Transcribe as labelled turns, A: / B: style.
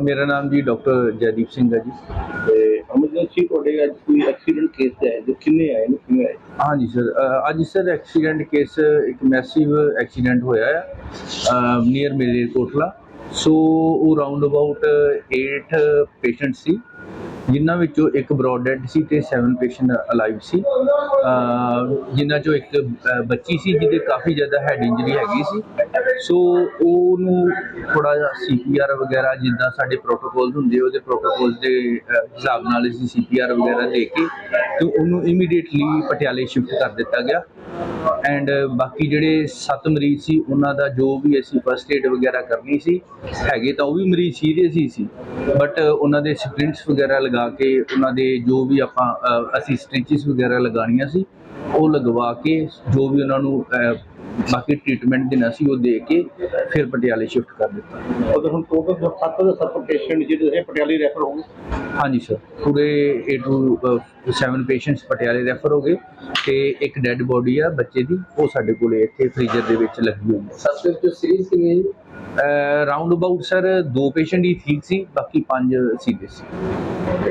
A: ਮੇਰਾ ਨਾਮ ਜੀ ਡਾਕਟਰ ਜੈਦੀਪ ਸਿੰਘ ਹੈ ਜੀ।
B: ਤੇ ਐਮਰਜੈਂਸੀ ਤੁਹਾਡੇ ਅੱਜ ਕੋਈ ਐਕਸੀਡੈਂਟ ਕੇਸ ਹੈ ਜੋ ਕਿੰਨੇ ਆਏ ਨੇ? ਕਿਵੇਂ ਆਏ?
A: ਹਾਂਜੀ ਸਰ ਅੱਜ ਸਰ ਐਕਸੀਡੈਂਟ ਕੇਸ ਇੱਕ ਮੈਸਿਵ ਐਕਸੀਡੈਂਟ ਹੋਇਆ ਹੈ ਨੀਅਰ ਮੇਲੇ ਕੋਟਲਾ ਸੋ ਉਹ ਰਾਉਂਡ ਅਬਾਊਟ 8 ਪੇਸ਼ੈਂਟ ਸੀ ਜਿਨ੍ਹਾਂ ਵਿੱਚੋਂ ਇੱਕ ਬ੍ਰੌਡ ਡੈਡ ਸੀ ਤੇ 7 ਪੇਸ਼ੈਂਟ ਅਲਾਈਵ ਸੀ। ਜਿਨ੍ਹਾਂ ਚੋਂ ਇੱਕ ਬੱਚੀ ਸੀ ਜਿਹਦੇ ਕਾਫੀ ਜ਼ਿਆਦਾ ਹੈਡ ਇੰਜਰੀ ਹੈਗੀ ਸੀ। ਸੋ ਉਹਨੂੰ ਥੋੜਾ ਜਿਹਾ ਸੀਪੀਆਰ ਵਗੈਰਾ ਜਿੱਦਾਂ ਸਾਡੇ ਪ੍ਰੋਟੋਕੋਲਸ ਹੁੰਦੇ ਉਹਦੇ ਪ੍ਰੋਟੋਕੋਲਸ ਦੇ ਹਿਸਾਬ ਨਾਲ ਅਸੀਂ ਸੀਪੀਆਰ ਵਗੈਰਾ ਦੇ ਕੇ ਤੇ ਉਹਨੂੰ ਇਮੀਡੀਏਟਲੀ ਪਟਿਆਲੇ ਸ਼ਿਫਟ ਕਰ ਦਿੱਤਾ ਗਿਆ। ਐਂਡ ਬਾਕੀ ਜਿਹੜੇ 7 ਮਰੀਜ਼ ਸੀ, ਉਹਨਾਂ ਦਾ ਜੋ ਵੀ ਅਸੀਂ ਫਸਟ ਏਡ ਵਗੈਰਾ ਕਰਨੀ ਸੀ, ਹੈਗੇ ਤਾਂ ਉਹ ਵੀ ਮਰੀਜ਼ ਸੀਰੀਅਸ ਹੀ ਸੀ। ਬਟ ਉਹਨਾਂ ਦੇ ਸਪ੍ਰਿੰਟਸ ਵਗੈਰਾ ਲਗਾ ਕੇ, ਉਹਨਾਂ ਦੇ ਜੋ ਵੀ ਆਪਾਂ ਅਸੀਂ ਸਟਿਚਸ ਵਗੈਰਾ ਲਗਾਉਣੀਆਂ ਸੀ ਉਹ ਲਗਵਾ ਕੇ ਜੋ ਵੀ ਉਹਨਾਂ ਨੂੰ ਬਾਕੀ ਟ੍ਰੀਟਮੈਂਟ ਦੇਣਾ ਸੀ ਉਹ ਦੇ ਕੇ ਫਿਰ ਪਟਿਆਲੇ ਸ਼ਿਫਟ ਕਰ ਦਿੱਤਾ।
B: ਉਹਦੇ ਹੁਣ ਟੋਟਲ 7 ਦੇ 7 ਪੇਸ਼ੈਂਟ ਜਿਹੜੇ ਪਟਿਆਲੇ ਰੈਫਰ ਹੋ ਗਏ?
A: ਹਾਂਜੀ ਸਰ ਪੂਰੇ 8 ਟੂ 7 ਪੇਸ਼ੈਂਟਸ ਪਟਿਆਲੇ ਰੈਫਰ ਹੋ ਗਏ ਤੇ ਇੱਕ ਡੈੱਡ ਬੋਡੀ ਆ ਬੱਚੇ ਦੀ ਉਹ ਸਾਡੇ ਕੋਲੇ ਇੱਥੇ ਫ੍ਰੀਜ਼ਰ ਦੇ ਵਿੱਚ ਲੱਗੀ ਹੋਈ ਹੈ।
B: ਸਸਪੈਕਟ ਜੋ ਸੀਰੀਅਸ ਕਿਵੇਂ ਹੈ
A: ਰਾਉਂਡ ਅਬਾਊਟ ਸਰ ਦੋ ਪੇਸ਼ੈਂਟ ਹੀ ਠੀਕ ਸੀ ਬਾਕੀ ਪੰਜ ਸੀਰੀਅਸ ਸੀ